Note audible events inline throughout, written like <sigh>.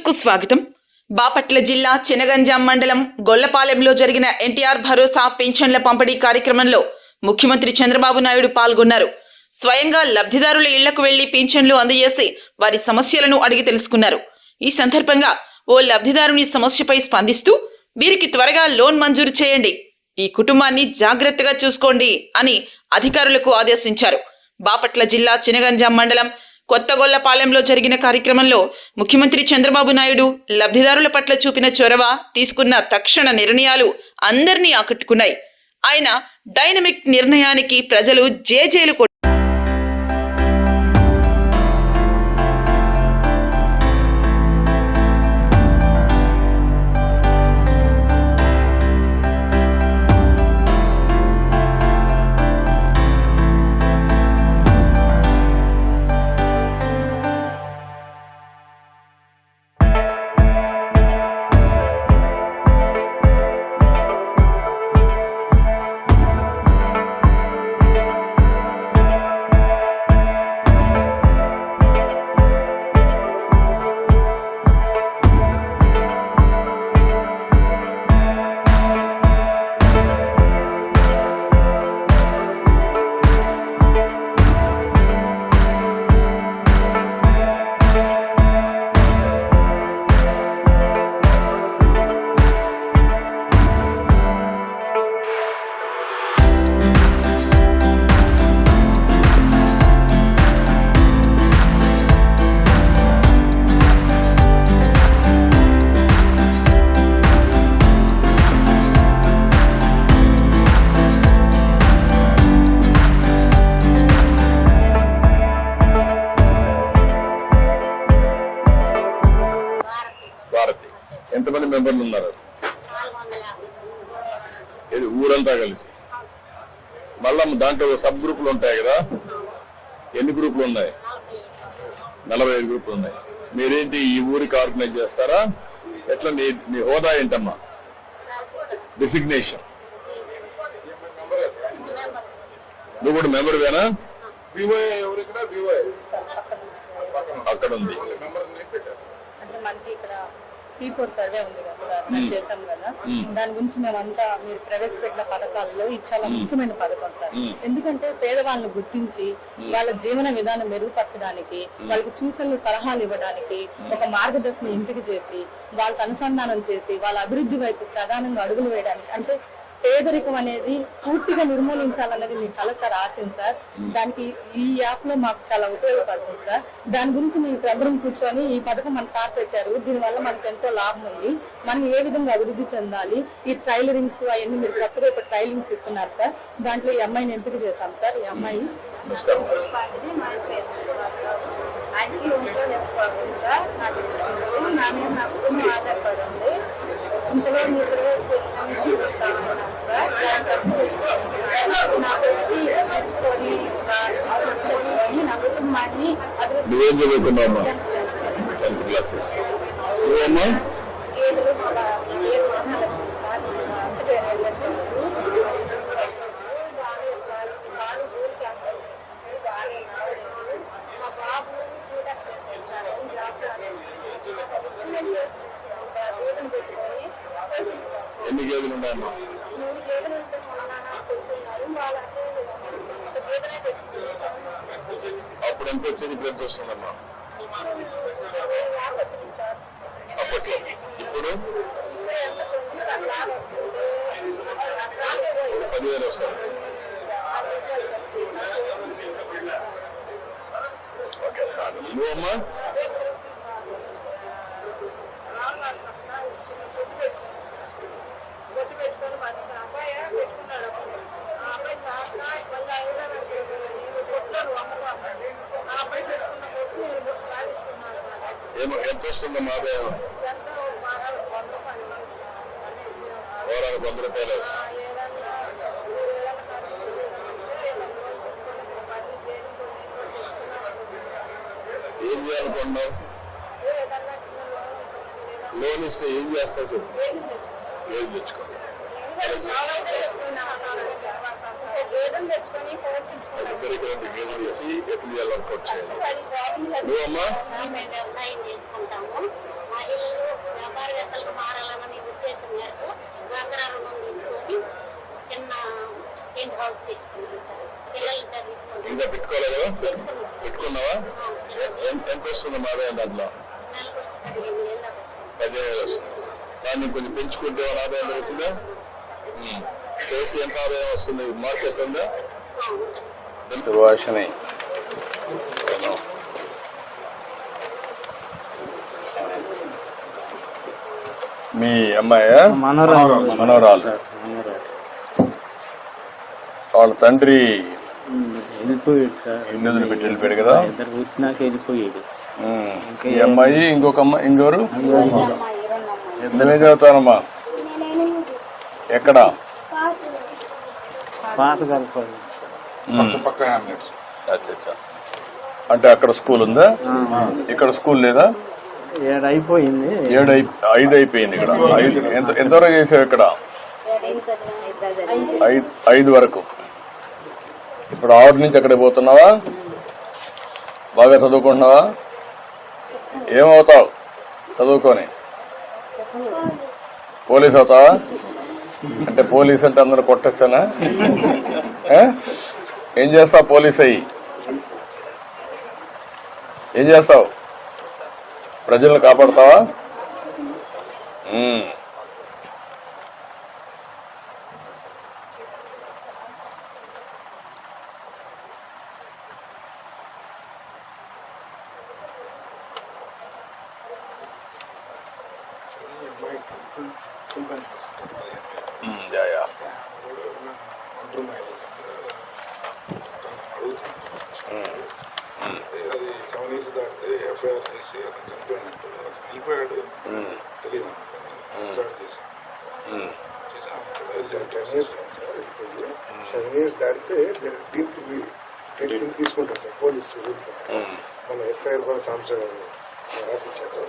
న్యూస్కు స్వాగతం. బాపట్ల జిల్లా చినగంజాం మండలం గొల్లపాలెంలో జరిగిన ఎన్టీఆర్ భరోసా పింఛన్ల పంపిణీ కార్యక్రమంలో ముఖ్యమంత్రి చంద్రబాబు నాయుడు పాల్గొన్నారు. స్వయంగా లబ్ధిదారుల ఇళ్ళకు వెళ్ళి పింఛన్లు అందజేసి వారి సమస్యలను అడిగి తెలుసుకున్నారు. ఈ సందర్భంగా ఓ లబ్ధిదారుని సమస్యపై స్పందిస్తూ వీరికి త్వరగా లోన్ మంజూరు చేయండి. ఈ కుటుంబాన్ని జాగ్రత్తగా చూసుకోండి అని అధికారులకు ఆదేశించారు. బాపట్ల జిల్లా చినగంజాం మండలం కొత్తగొల్లపాలెంలో జరిగిన కార్యక్రమంలో ముఖ్యమంత్రి చంద్రబాబు నాయుడు లబ్ధిదారుల పట్ల చూపిన చొరవ తీసుకున్న తక్షణ నిర్ణయాలు అందరినీ ఆకట్టుకున్నాయి. ఆయన డైనమిక్ నిర్ణయానికి ప్రజలు జేజేలు ఎంతమంది మెంబర్లు ఉన్నారు? ఇది ఊరంతా కలిసి? మళ్ళా దాంట్లో సబ్ గ్రూపులు ఉంటాయి కదా? ఎన్ని గ్రూపులు ఉన్నాయి? నలభై ఐదు గ్రూపులు ఉన్నాయి. మీరేంటి ఈ ఊరికి ఆర్గనైజ్ చేస్తారా? ఎట్లా నీ నీ హోదా ఏంటమ్మా? డిసిగ్నేషన్. నువ్వు కూడా మెంబర్ వేనా? వివోఏ ఎవరు ఇక్కడ? వివోఏ అక్కడ ఉంది. పీ ఫోర్ సర్వే ఉంది కదా సార్ మనం చేసాం కదా. దాని గురించి మేమంతా మీరు ప్రవేశపెట్టిన పథకాల్లో ఇది చాలా ముఖ్యమైన పథకం సార్. ఎందుకంటే పేదవాళ్ళని గుర్తించి వాళ్ళ జీవన విధానం మెరుగుపరచడానికి వాళ్ళకి సూచనలు సలహాలు ఇవ్వడానికి ఒక మార్గదర్శనం ఎంపిక చేసి వాళ్ళకి అనుసంధానం చేసి వాళ్ళ అభివృద్ధి వైపు ప్రధానంగా అడుగులు వేయడానికి అంటే పేదరికం అనేది పూర్తిగా నిర్మూలించాలనేది మీ కల సార్ ఆశయం సార్. దానికి ఈ యాప్లో మాకు చాలా ఉపయోగపడుతుంది సార్. దాని గురించి మేము ఇప్పుడు అందరం కూర్చొని ఈ పథకం మన సార్ పెట్టారు. దీని వల్ల మనకు ఎంతో లాభం ఉంది. మనం ఏ విధంగా అభివృద్ధి చెందాలి? ఈ ట్రైలరింగ్స్ అవన్నీ మీరు కొత్తగా ఇప్పుడు ట్రైలింగ్స్ ఇస్తున్నారు సార్. దాంట్లో ఈ అమ్మాయిని ఎంపిక చేశాం సార్. ఈ అమ్మాయి మా సార్. నా మీద నా కుటుంబం ఆధారపడి ఉంది ఇంతలో మీరు సర్వీస్ పెట్టిన మిషన్ ఇస్తామన్నారు సార్ దాని నాకు వచ్చి పెట్టుకొని పెట్టుకొని నా కుటుంబాన్ని అభివృద్ధి నువ్వేం చదువుకున్నావమ్మా చేయాలి సార్. టెన్త్ క్లాస్ చేస్తావు నువ్వమ్మా ఏడులో మా ఏడు వర్ణాలు సార్ అంతటే సార్ బాగా ఊరు క్యాన్సర్ చేసింది బాగా నడవలేదు మా బాబు కూడా చేశాడు సార్ ఏం జాబ్ రాలేదు నేను చేసుకుంటాను గేదెలు పెట్టుకొని పోషించుకొస్తాను ఎన్ని గేదెలు ఉన్నాయమ్మా మూడు గేదెలు ఉంటే మొన్న కొంచెం నడుము వాళ్ళంటే ఒక గేదెనే పెట్టుకుంది సార్ అప్పుడు ఎంత వచ్చేది ఇప్పుడు ఎంత వస్తుందమ్మా. సార్ అప్పట్లో. ఇప్పుడు? పదివేలు వస్తుంది ఓకే నువ్వమ్మా బొట్టు పెట్టుకొని బతుకు అబ్బాయి పెట్టుకున్నాడు అప్పుడు. ఆ అబ్బాయి సాక మళ్ళీ హైదరాబాద్ వెళ్ళిపోయాడు బొట్లో అమ్ముకోన్నాడు ఆ అబ్బాయి పెట్టుకున్న బొట్టు నేను బొట్టు రాయించుకున్నాను సార్ ఏమో ఎంత ఆదాయం ఉంది సార్ అన్నీ వారానికి వంద రూపాయలు వస్తుంది ఏం చేయాలనుకున్నావు లోన్ ఇస్తే ఏం చేస్తావు ఏం తెచ్చుకో. గేదెలు తెచ్చుకొని వ్యవసాయం చేసుకుంటాము. మా మహిళలు వ్యాపారవేత్తలకు మారాలనే ఉద్దేశం మేరకు డ్వాక్రా రుణం తీసుకొని చిన్న టెంట్ హౌస్ పెట్టుకున్నాం సార్. పిల్లలు చదివించుకుంటాం. ఇంకా పెట్టుకోలేదు పెట్టుకున్నావా? ఎంత వస్తుంది మా దాంట్లో? పదిహేను వేలు వస్తుంది. దాన్ని కొంచెం పెంచుకుంటే ఆదాయం పెరుగుతుందా? ఉమ్. చేస్తే ఎంత ఆదాయం వస్తుంది మార్కెట్ ఉందా? సుభాషిణి. మీ అమ్మాయి? మనోరాలు. వాళ్ళ తండ్రి వెళ్ళిపోయాడు సార్. ఇల్లు వదిలిపెట్టి వెళ్ళిపోయాడు కదా? ఇద్దరు వచ్చినాక వెళ్ళిపోయాడు. ఈ అమ్మాయి ఇంకొక అమ్మాయి ఇంకోరు ఎంతమే చదువుతానమ్మా ఎక్కడ? పాత కలపాలి పక్క పక్క హ్యామ్లెట్స్ అచ్చా అచ్చా అంటే అక్కడ స్కూల్ ఉందా? ఇక్కడ స్కూల్ లేదా? ఏడు అయిపోయింది ఏడు ఐదు అయిపోయింది ఇక్కడ. ఐదు. ఎంత ఎంతవరకు చేసావు ఇక్కడ? ఐదు ఐదు వరకు. ఇప్పుడు ఆరు నుంచి అక్కడ పోతున్నావా? బాగా చదువుకుంటున్నావా? ఏమవుతావు చదువుకొని? పోలీస్ అవుతావా? అంటే పోలీస్ అంటే అందరూ కొట్టచ్చనా? ఏం? చేస్తావు పోలీస్? అయ్యి ఏం చేస్తావు? ప్రజలను కాపాడతావా? Full full yeah, yeah. ఒంటరి మహిళలు అది సెవెన్ ఇయర్స్ దాటితే ఎఫ్ఐఆర్ చేసి అతను చనిపోయినట్టు అతను వెళ్ళిపోయాడు తెలియదు ఎఫ్ఐఆర్ సెవెన్ ఇయర్స్ దాటితే టీమ్ టు బి తీసుకుంటారు సార్ పోలీస్. మన ఎఫ్ఐఆర్ కూడా సంవత్సరం రాపించారు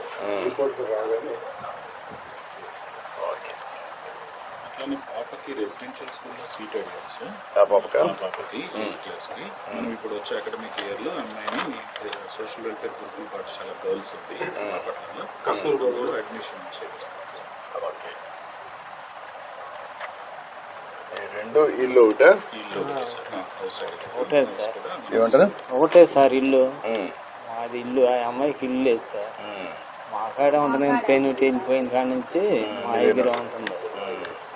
రిపోర్ట్ రాగానే ఓకే. అట్లానే పాపకి రెసిడెన్షియల్ స్కూల్లో సీట్ అడిగారు సార్ ఆ పాపకా? ఆ పాపకి ఎయిత్ క్లాస్కి. మనం ఇప్పుడు వచ్చే అకాడమిక్ ఇయర్లో అమ్మాయిని సోషల్ వెల్ఫేర్ గురుకుల పాఠశాల గర్ల్స్ ఉంది. బాపట్లలో కస్తూర్బాలో అడ్మిషన్ చేపిస్తాం. ఓకే. రెండు ఇల్లు ఒకటే? సార్. ఒకటే సార్. కూడా ఏమంటారు? ఒకటే సార్ ఇల్లు. మాది ఇల్లు ఆ అమ్మాయికి ఇల్లు లేదు సార్. మా కాడ ఉంటుంది పెయిన్ వెళ్ళిపోయిన కాడ నుంచి మా దగ్గర ఉంటుంది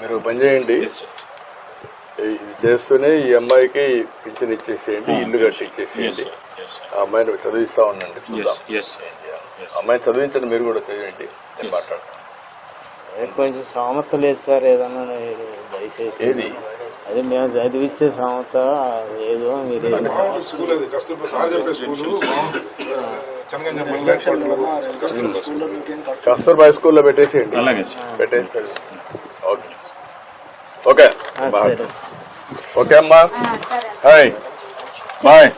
మీరు పని చేయండి. ఇది చేస్తూనే ఈ అమ్మాయికి పింఛన్ ఇచ్చేసేయండి ఇల్లు కట్టి ఇచ్చేసేయండి. ఆ అమ్మాయిని చదివిస్తా ఉండండి చూద్దాం. అమ్మాయిని చదివించండి మీరు కూడా చదివండి. నేను మాట్లాడతాను. అదే కొంచెం సామర్థ్యం లేదు సార్ ఏదన్నా దయచేసి. ఏది? అదే మేము చదివిచ్చే సామర్థ లేదు మీరు కస్తూర్బా స్కూల్లో పెట్టేసేయండి. పెట్టేసేయండి ఓకే. ఓకే. ఓకే అమ్మా. హాయ్. బాయ్.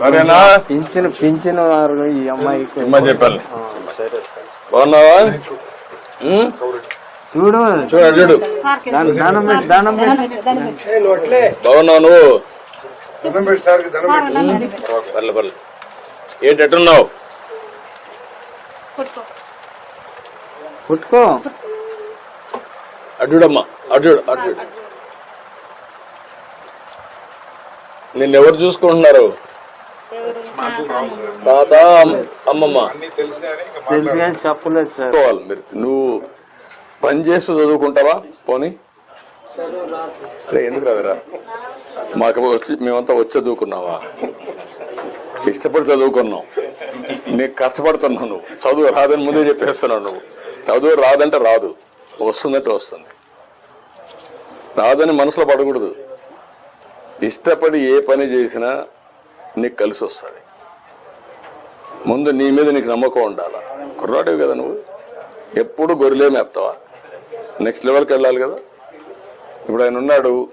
సరేనా? పింఛన్ పింఛన్ వారు ఈ అమ్మాయికి. ఇమ్మని చెప్పాలి. బాగున్నావా? చూడు. చూడు చూడు. దాని దానం బాగున్నావు నువ్వు? పర్లే పర్లే. ఏంటి ఎట్టున్నావు? పుట్టుకో అడ్డుడమ్మా అడ్డు అడ్డు నిన్నెవరు చూసుకుంటున్నారు? తాత అమ్మ- అమ్మమ్మ. చెప్పలేదు సార్. మీరు. నువ్వు పని చేస్తూ చదువుకుంటావా? పోనీ. ఎందుకు రాదురా మాకు వచ్చి మేమంతా వచ్చి చదువుకున్నావా? ఇష్టపడి చదువుకున్నాం. నీకు కష్టపడుతున్నావు నువ్వు. చదువు రాదని ముందే చెప్పేస్తున్నావు నువ్వు. చదువు రాదంటే రాదు. వస్తుందంటే వస్తుంది. రాదని మనసులో పడకూడదు. ఇష్టపడి ఏ పని చేసినా నీకు కలిసి వస్తుంది. ముందు నీ మీద నీకు నమ్మకం ఉండాలా? కుర్రాడివి కదా నువ్వు. ఎప్పుడు గొర్రెలే మేపుతావా? నెక్స్ట్ లెవెల్కి వెళ్ళాలి కదా. ఇప్పుడు ఆయన ఉన్నాడు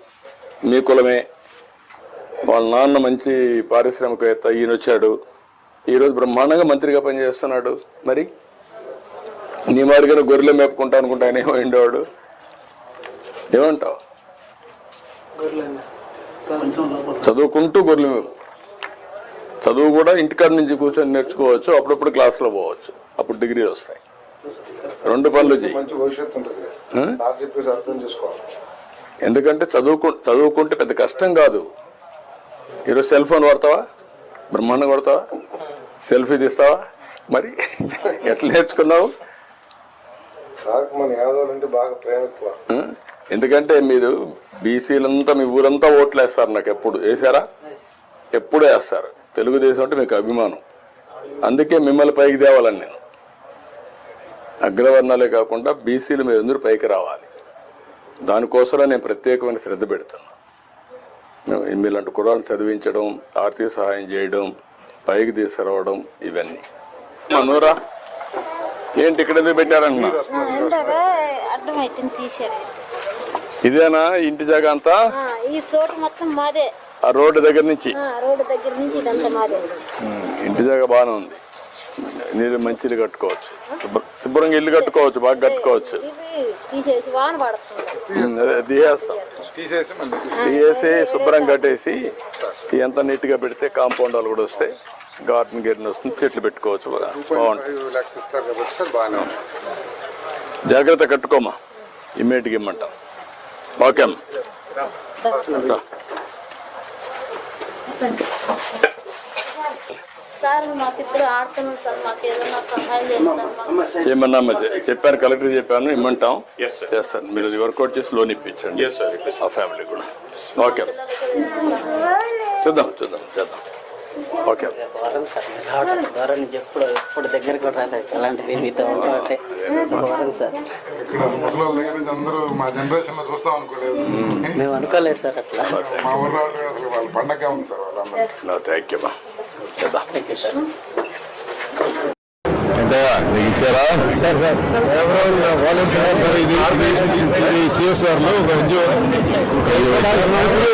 మీ కులమే. వాళ్ళ నాన్న మంచి పారిశ్రామికవేత్త ఈయన వచ్చాడు ఈరోజు బ్రహ్మాండంగా మంత్రిగా పనిచేస్తున్నాడు. మరి? నీ మాదిరిగా గొర్రెలే మేపుకుంటా అనుకుంటా ఆయన ఏమో ఉండేవాడు ఏమంటావు? చదువుకుంటూ గొర్రెలు మేపు. చదువు కూడా ఇంటికాడ నుంచి కూర్చొని నేర్చుకోవచ్చు అప్పుడప్పుడు క్లాస్లో పోవచ్చు. అప్పుడు డిగ్రీలు వస్తాయి. రెండు పనులు ఎందుకంటే చదువుకు చదువుకుంటే పెద్ద కష్టం కాదు. ఈరోజు సెల్ ఫోన్ వాడతావా? బ్రహ్మాండం కొడతావా సెల్ఫీ తీస్తావా? మరి <laughs> ఎట్లా నేర్చుకున్నావు? సార్కి మన యాదవులు అంటే బాగా ప్రేమ ఎందుకంటే మీరు బీసీలంతా మీ ఊరంతా ఓట్లు వేస్తారు నాకు ఎప్పుడు. వేసారా ఎప్పుడు వేస్తారు. తెలుగుదేశం అంటే మీకు అభిమానం. అందుకే మిమ్మల్ని పైకి తేవాలని నేను. అగ్రవర్ణాలే కాకుండా బీసీలు మీరు అందరూ పైకి రావాలి? దానికోసమే నేను ప్రత్యేకమైన శ్రద్ధ పెడుతున్నా. మీలాంటి కుర్రాలు చదివించడం ఆర్థిక సహాయం చేయడం పైకి తీసుకురావడం ఇవన్నీ. మనోరా ఏంటి ఇక్కడ ఎందుకు పెట్టారన్నా ఇదేనా ఇంటి జాగా అంతా? ఈ చోటు మొత్తం మాదే. ఆ రోడ్డు దగ్గర నుంచి? ఆ, రోడ్డు దగ్గర నుంచి ఇదంతా మాదే. ఇంటి జాగా బాగానే ఉంది. నీళ్ళు మంచి ఇల్లు కట్టుకోవచ్చు శుభ్ర- శుభ్రంగా ఇల్లు కట్టుకోవచ్చు బాగా కట్టుకోవచ్చు. ఇది తీసేసి వాన పడుతుంది. ఉమ్, అదే తీసేస్తాం. తీసేసి మళ్ళీ. తీసేసి శుభ్రం కట్టేసి ఎంత నీట్గా పెడితే కాంపౌండ్ వాళ్ళు కూడా వస్తాయి. గార్డెన్ గిర్డెన్ వస్తుంది చెట్లు పెట్టుకోవచ్చు బాగుంటుంది. జాగ్రత్త కట్టుకోమా. ఇమ్మీడియట్గా ఇమ్మంటాం. ఓకే అమ్మ. ఏమన్నా మరి చెప్పాను కలెక్టర్ చెప్పాను ఇమ్మంటాం. చేస్తాను. మీరు అది వర్కౌట్ చేసి లోన్ ఇప్పించండి. ఆ ఫ్యామిలీ కూడా. ఓకే చూద్దాం చూద్దాం చేద్దాం. ఓకే. నుంచి ఎప్పుడు ఎప్పుడు దగ్గరికి కూడా రాలేదు అలాంటివి మీతో ఉంటే సార్ అందరూ మా జనరేషన్లో చూస్తాం అనుకోలేదు మేము అనుకోలేదు సార్ అసలు మా ఊర్లో వాళ్ళ పండగ ఉంది సార్ వాళ్ళందరూ thank you thank you sir సిఎస్ఆర్లో ఒక ఉద్యోగం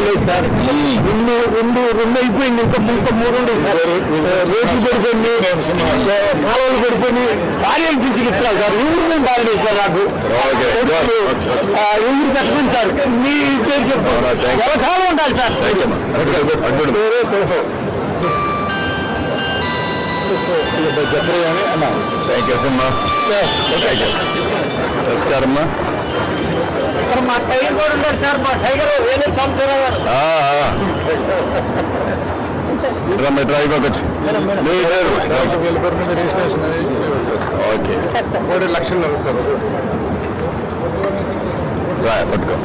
లేదు సార్. రెండు రెండు రెండు అయిపోయింది. ఇంకా ఇంకా మూడు ఉండేది సార్. రోడ్లు పడిపోయింది. కాలువలు పడిపోయి భార్య పింఛన్ ఇస్తారు సార్ మేము బాగా సార్ నాకు? ఊరు కట్టుకుని సార్? మీ పేరు చెప్పు కాలం ఉండాలి సార్? చెప్పలేదని అన్నా. థ్యాంక్ యూ అమ్మా నమస్కారం అమ్మా ఇక్కడ మా టైగర్ కూడా ఉన్నాడు సార్. మా టైగర్ వేరే సంవత్సరాలు రమ్మ డ్రైవ్ ఒకటి. ఓకే. మూడు లక్షలు సార్. పట్టుకో.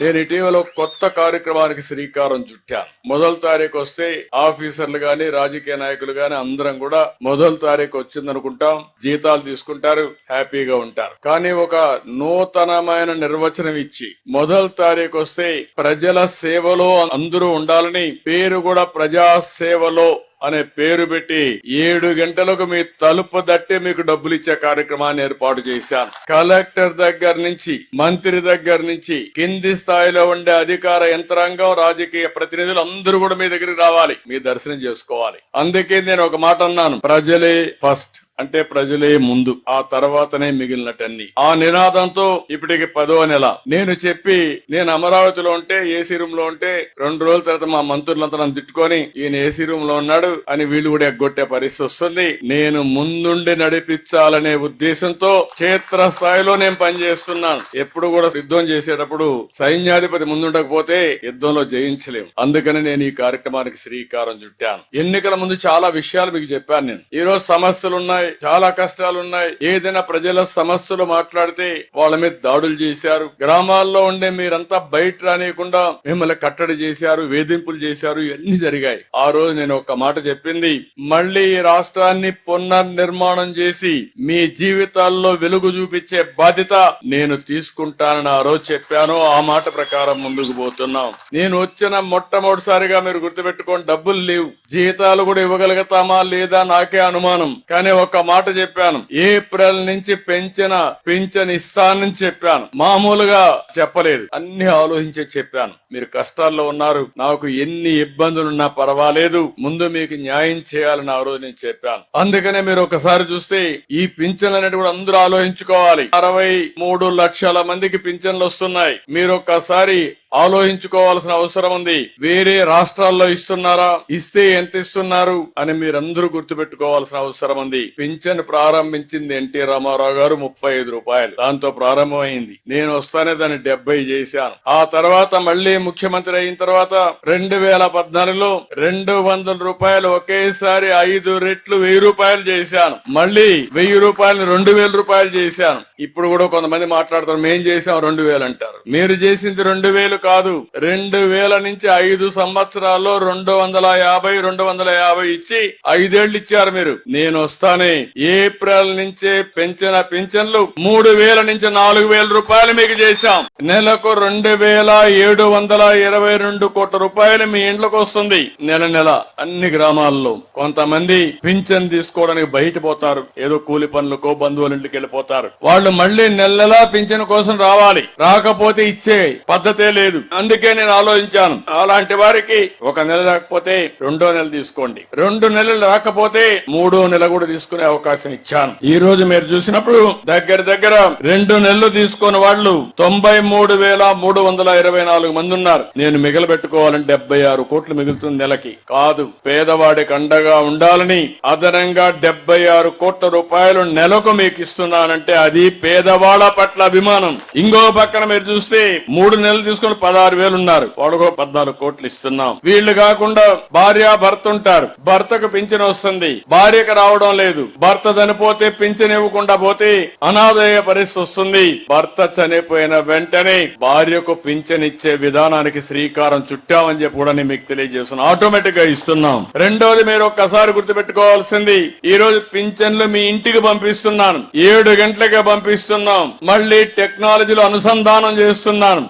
నేను ఇటీవల కొత్త కార్యక్రమానికి శ్రీకారం చుట్టాను మొదటి తారీఖు వస్తే ఆఫీసర్లు గాని రాజకీయ నాయకులు గాని అందరం కూడా మొదటి తారీఖు వచ్చిందనుకుంటాం. జీతాలు తీసుకుంటారు హ్యాపీగా ఉంటారు. కానీ ఒక నూతనమైన నిర్వచనం ఇచ్చి మొదటి తారీఖు వస్తే ప్రజల సేవలో అందరూ ఉండాలని పేరు కూడా ప్రజా సేవలో అనే పేరు పెట్టి ఏడు గంటలకు మీ తలుపు దట్టే మీకు డబ్బులు ఇచ్చే కార్యక్రమాన్ని ఏర్పాటు చేశాను. కలెక్టర్ దగ్గర నుంచి మంత్రి దగ్గర నుంచి కింది స్థాయిలో ఉండే అధికార యంత్రాంగం రాజకీయ ప్రతినిధులు అందరూ కూడా మీ దగ్గరికి రావాలి. మీ దర్శనం చేసుకోవాలి. అందుకే నేను ఒక మాట అన్నాను. ప్రజలే ఫస్ట్. అంటే ప్రజలే ముందు ఆ తర్వాతనే మిగిలినటన్ని. ఆ నినాదంతో ఇప్పటికి పదో నెల. నేను చెప్పి నేను అమరావతిలో ఉంటే ఏసీ రూమ్లో ఉంటే రెండు రోజుల తర్వాత మా మంత్రులంతా నన్ను తిట్టుకొని ఈయన ఏసీ రూమ్లో ఉన్నాడు అని వీళ్ళు కూడా ఎగ్గొట్టే పరిస్థితి వస్తుంది. నేను ముందుండి నడిపించాలనే ఉద్దేశంతో క్షేత్ర స్థాయిలో నేను పనిచేస్తున్నాను. ఎప్పుడు కూడా యుద్ధం చేసేటప్పుడు సైన్యాధిపతి ముందుండకపోతే యుద్ధంలో జయించలేము అందుకని నేను ఈ కార్యక్రమానికి శ్రీకారం చుట్టాను. ఎన్నికల ముందు చాలా విషయాలు మీకు చెప్పాను నేను. ఈ రోజు సమస్యలు ఉన్నాయి. చాలా కష్టాలు ఉన్నాయి ఏదైనా ప్రజల సమస్యలు మాట్లాడితే వాళ్ళ మీద దాడులు చేశారు. గ్రామాల్లో ఉండే మీరంతా బయట రానియకుండా మిమ్మల్ని కట్టడి చేశారు వేధింపులు చేశారు ఇవన్నీ జరిగాయి. ఆ రోజు నేను ఒక మాట చెప్పింది. మళ్ళీ రాష్ట్రాన్ని పునర్నిర్మాణం చేసి మీ జీవితాల్లో వెలుగు చూపించే బాధ్యత నేను తీసుకుంటానని ఆ రోజు చెప్పాను. ఆ మాట ప్రకారం ముందుకు పోతున్నాం. నేను వచ్చిన మొట్టమొదటిసారిగా మీరు గుర్తుపెట్టుకోండి డబ్బులు లేవు. జీతాలు కూడా ఇవ్వగలుగుతామా లేదా నాకే అనుమానం. కానీ ఒక మాట చెప్పాను. ఏప్రిల్ నుంచి పెంచిన పింఛన్ ఇస్తానని చెప్పాను. మామూలుగా చెప్పలేదు. అన్ని ఆలోచించే చెప్పాను. మీరు కష్టాల్లో ఉన్నారు. నాకు ఎన్ని ఇబ్బందులున్నా పర్వాలేదు. ముందు మీకు న్యాయం చేయాలని ఆ రోజు నేను చెప్పాను. అందుకనే మీరు ఒకసారి చూస్తే ఈ పింఛన్ అనేది కూడా అందరూ ఆలోచించుకోవాలి. అరవై మూడు లక్షల మందికి పింఛన్లు వస్తున్నాయి. మీరు ఒక్కసారి ఆలోచించుకోవాల్సిన అవసరం ఉంది. వేరే రాష్ట్రాల్లో ఇస్తున్నారా? ఇస్తే ఎంత ఇస్తున్నారు? అని మీరందరూ గుర్తుపెట్టుకోవాల్సిన అవసరం ఉంది. పింఛన్ ప్రారంభించింది ఎన్టీ రామారావు గారు ముప్పై ఐదు రూపాయలు. దాంతో ప్రారంభమైంది. నేను వస్తానే దాన్ని డెబ్బై చేశాను. ఆ తర్వాత మళ్ళీ ముఖ్యమంత్రి అయిన తర్వాత రెండు వేల పద్నాలుగులో రెండు వందల రూపాయలు ఒకేసారి ఐదు రెట్లు వెయ్యి రూపాయలు చేశాను. మళ్ళీ వెయ్యి రూపాయలు రెండు వేల రూపాయలు చేశాను. ఇప్పుడు కూడా కొంతమంది మాట్లాడతారు మేం చేసాం రెండు వేలు అంటారు. మీరు చేసింది రెండు వేలు కాదు. రెండు వేల నుంచి ఐదు సంవత్సరాల్లో రెండు వందల యాభై రెండు వందల యాభై ఇచ్చి ఐదేళ్ళు ఇచ్చారు మీరు. నేను వస్తానే. ఏప్రిల్ నుంచే పెంచిన పింఛన్లు మూడు వేల నుంచి నాలుగు వేల రూపాయలు మీకు చేశాం. నెలకు రెండు వేల ఏడు వందల ఇరవై రెండు కోట్ల రూపాయలు మీ ఇంట్లోకి వస్తుంది. నెల నెల అన్ని గ్రామాల్లో కొంతమంది పింఛన్ తీసుకోవడానికి బయట పోతారు. ఏదో కూలి పనులకో బంధువుల ఇంటికి వెళ్ళిపోతారు. వాళ్ళు మళ్ళీ నెల నెలా పింఛన్ కోసం రావాలి. రాకపోతే ఇచ్చే పద్ధతే లేదు. అందుకే నేను ఆలోచించాను. అలాంటి వారికి ఒక నెల రాకపోతే రెండో నెల తీసుకోండి. రెండు నెలలు రాకపోతే మూడో నెల కూడా తీసుకునే అవకాశం ఇచ్చాను. ఈ రోజు మీరు చూసినప్పుడు దగ్గర దగ్గర రెండు నెలలు తీసుకున్న వాళ్ళు తొంభై మూడు వేల మూడు వందల ఇరవై నాలుగు మంది ఉన్నారు. నేను మిగలబెట్టుకోవాలంటే డెబ్బై ఆరు కోట్లు మిగులుతుంది నెలకి. కాదు పేదవాడికి అండగా ఉండాలని అదనంగా డెబ్బై ఆరు కోట్ల రూపాయలు నెలకు మీకు ఇస్తున్నానంటే అది పేదవాళ్ళ పట్ల అభిమానం. ఇంకో పక్కన మీరు చూస్తే మూడు నెలలు తీసుకుని పదహారు వేలు ఉన్నారు వాడుకో పద్నాలుగు కోట్లు ఇస్తున్నాం. వీళ్ళు కాకుండా భార్య భర్త ఉంటారు. భర్తకు పింఛన్ వస్తుంది. భార్యకు రావడం లేదు. భర్త చనిపోతే పింఛన్ ఇవ్వకుండా పోతే అనాదయ పరిస్థితి వస్తుంది. భర్త చనిపోయిన వెంటనే భార్యకు పింఛన్ ఇచ్చే విధానానికి శ్రీకారం చుట్టామని చెప్పి కూడా నేను మీకు తెలియజేస్తున్నాను. ఆటోమేటిక్గా ఇస్తున్నాం. రెండోది మీరు ఒక్కసారి గుర్తుపెట్టుకోవాల్సింది. ఈ రోజు పింఛన్లు మీ ఇంటికి పంపిస్తున్నాను. ఏడు గంటలకే పంపిస్తున్నాం. మళ్ళీ టెక్నాలజీలో అనుసంధానం చేస్తున్నాను.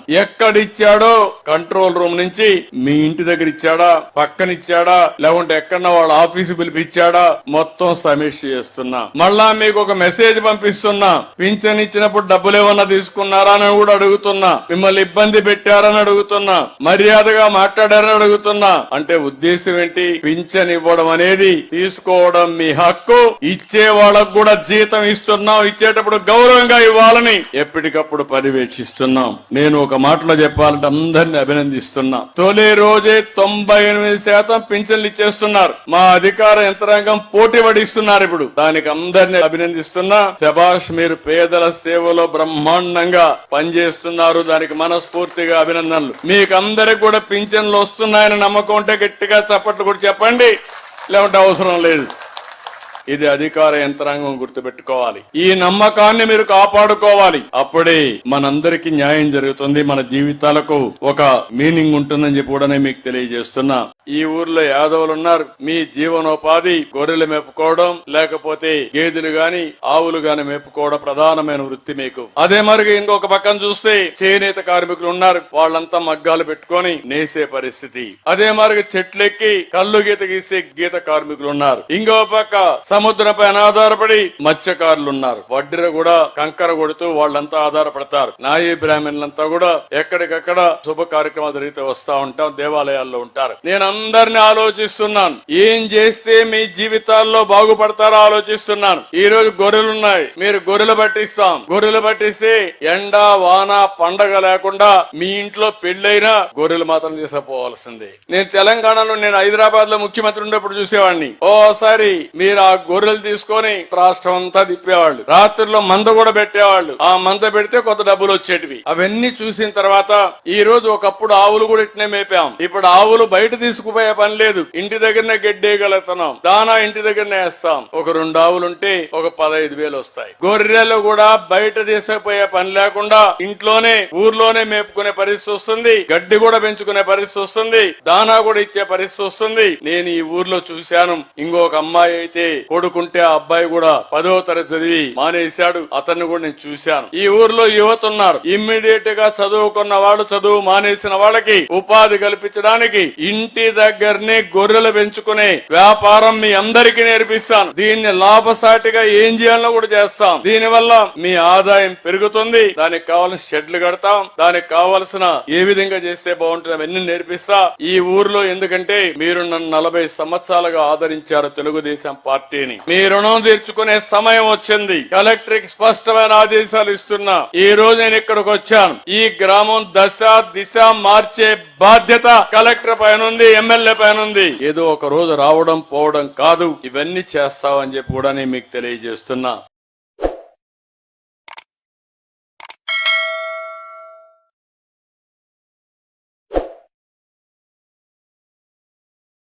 ఇచ్చాడో? కంట్రోల్ రూమ్ నుంచి మీ ఇంటి దగ్గర ఇచ్చాడా? పక్కన ఇచ్చాడా లేకుంటే ఎక్కడన్నా వాళ్ళ ఆఫీసు పిలిపిచ్చాడా? మొత్తం సమీక్ష చేస్తున్నా. మళ్ళా మీకు ఒక మెసేజ్ పంపిస్తున్నా. పింఛన్ ఇచ్చినప్పుడు డబ్బులు ఏమన్నా తీసుకున్నారా అని కూడా అడుగుతున్నా. మిమ్మల్ని ఇబ్బంది పెట్టారని అడుగుతున్నా. మర్యాదగా మాట్లాడారని అడుగుతున్నా. అంటే ఉద్దేశం ఏంటి? పింఛన్ ఇవ్వడం అనేది తీసుకోవడం మీ హక్కు. ఇచ్చే వాళ్ళకు కూడా జీతం ఇస్తున్నాం. ఇచ్చేటప్పుడు గౌరవంగా ఇవ్వాలని ఎప్పటికప్పుడు పర్యవేక్షిస్తున్నాం. నేను ఒక మాటలో చెప్పాలంటే అందరిని అభినందిస్తున్నా. తొలి రోజే తొంభై ఎనిమిది శాతం పింఛన్లు ఇచ్చేస్తున్నారు. మా అధికార యంత్రాంగం పోటీ పడిస్తున్నారు ఇప్పుడు. దానికి అందరిని అభినందిస్తున్నా. శభాష్ మీరు పేదల సేవలో బ్రహ్మాండంగా పనిచేస్తున్నారు. దానికి మనస్ఫూర్తిగా అభినందనలు. మీకు అందరికి కూడా పింఛన్లు వస్తున్నాయని నమ్మకం ఉంటే గట్టిగా చప్పట్లు కూడా చెప్పండి. లేకుంటే అవసరం లేదు. ఇది అధికార యంత్రాంగం గుర్తుపెట్టుకోవాలి. ఈ నమ్మకాన్ని మీరు కాపాడుకోవాలి. అప్పుడే మనందరికీ న్యాయం జరుగుతుంది. మన జీవితాలకు ఒక మీనింగ్ ఉంటుందని చెప్పి కూడా మీకు తెలియజేస్తున్నా. ఈ ఊర్లో యాదవులు ఉన్నారు. మీ జీవనోపాధి గొర్రెలు మేపుకోవడం లేకపోతే గేదెలు గాని ఆవులు గాని మేపుకోవడం ప్రధానమైన వృత్తి మీకు. అదే మరి ఇంకొక పక్కన చూస్తే చేనేత కార్మికులు ఉన్నారు. వాళ్ళంతా మగ్గాలు పెట్టుకొని నేసే పరిస్థితి. అదే మరి చెట్లెక్కి కళ్ళు గీత గీసే గీత కార్మికులు ఉన్నారు. ఇంకో పక్క సముద్రంపై ఆధారపడి మత్స్యకారులు ఉన్నారు వడ్డీర కూడా కంకర కొడుతూ వాళ్ళంతా ఆధారపడతారు. నాయీ బ్రాహ్మణులంతా కూడా ఎక్కడికక్కడ శుభ కార్యక్రమాలు జరిగితే వస్తా ఉంటాం దేవాలయాల్లో ఉంటారు. నేను అందరిని ఆలోచిస్తున్నాను. ఏం చేస్తే మీ జీవితాల్లో బాగుపడతారో ఆలోచిస్తున్నాను. ఈ రోజు గొర్రెలు ఉన్నాయి మీరు గొర్రెలు పట్టిస్తాం. గొర్రెలు పట్టిస్తే ఎండ వాన పండగ లేకుండా మీ ఇంట్లో పెళ్ళైనా గొర్రెలు మాత్రం తీసుకుపోవాల్సిందే నేను తెలంగాణలో నేను హైదరాబాద్లో ముఖ్యమంత్రి ఉన్నప్పుడు చూసేవాడిని. ఓసారి మీరు ఆ గొర్రెలు తీసుకొని రాష్ట్రం అంతా తిప్పేవాళ్ళు. రాత్రుల్లో మంద కూడా పెట్టేవాళ్ళు. ఆ మంద పెడితే కొత్త డబ్బులు వచ్చేటివి. అవన్నీ చూసిన తర్వాత ఈ రోజు ఒకప్పుడు ఆవులు కూడా ఇట్నే మేపాం. ఇప్పుడు ఆవులు బయట తీసుకుపోయే పని లేదు. ఇంటి దగ్గరనే గెడ్డేయగలుగుతున్నాం. దానా ఇంటి దగ్గరనే వేస్తాం. ఒక రెండు ఆవులు ఉంటే ఒక పదహైదు వేలు వస్తాయి. గొర్రెలు కూడా బయట తీసుకుపోయే పని లేకుండా ఇంట్లోనే ఊర్లోనే మేపుకునే పరిస్థితి వస్తుంది. గడ్డి కూడా పెంచుకునే పరిస్థితి వస్తుంది. దానా కూడా ఇచ్చే పరిస్థితి వస్తుంది. నేను ఈ ఊర్లో చూశాను. ఇంకొక అమ్మాయి అయితే కొడుకుంటే ఆ అబ్బాయి కూడా పదవ తరగతి చదివి మానేశాడు. అతన్ని కూడా నేను చూశాను. ఈ ఊర్లో యువత ఉన్నారు. ఇమ్మీడియట్గా చదువుకున్న వాళ్ళు చదువు మానేసిన వాళ్ళకి ఉపాధి కల్పించడానికి ఇంటి దగ్గరనే గొర్రెలు పెంచుకునే వ్యాపారం మీ అందరికీ నేర్పిస్తాను. దీన్ని లాభసాటిగా ఏం చేయాలో కూడా చేస్తాం. దీని వల్ల మీ ఆదాయం పెరుగుతుంది. దానికి కావాల్సిన షెడ్లు కడతాం. దానికి కావాల్సిన ఏ విధంగా చేస్తే బాగుంటుంది అవన్నీ నేర్పిస్తా. ఈ ఊర్లో ఎందుకంటే మీరు నన్ను నలభై సంవత్సరాలుగా ఆదరించారు తెలుగుదేశం పార్టీ పార్టీని మీ రుణం తీర్చుకునే సమయం వచ్చింది. కలెక్టర్ స్పష్టమైన ఆదేశాలు ఇస్తున్నా. ఈ రోజు నేను ఇక్కడికి వచ్చాను. ఈ గ్రామం దశ దిశ మార్చే బాధ్యత కలెక్టర్ పైన ఉంది ఎమ్మెల్యే పైన ఉంది. ఏదో ఒక రోజు రావడం పోవడం కాదు. ఇవన్నీ చేస్తామని చెప్పి కూడా నేను మీకు తెలియజేస్తున్నా.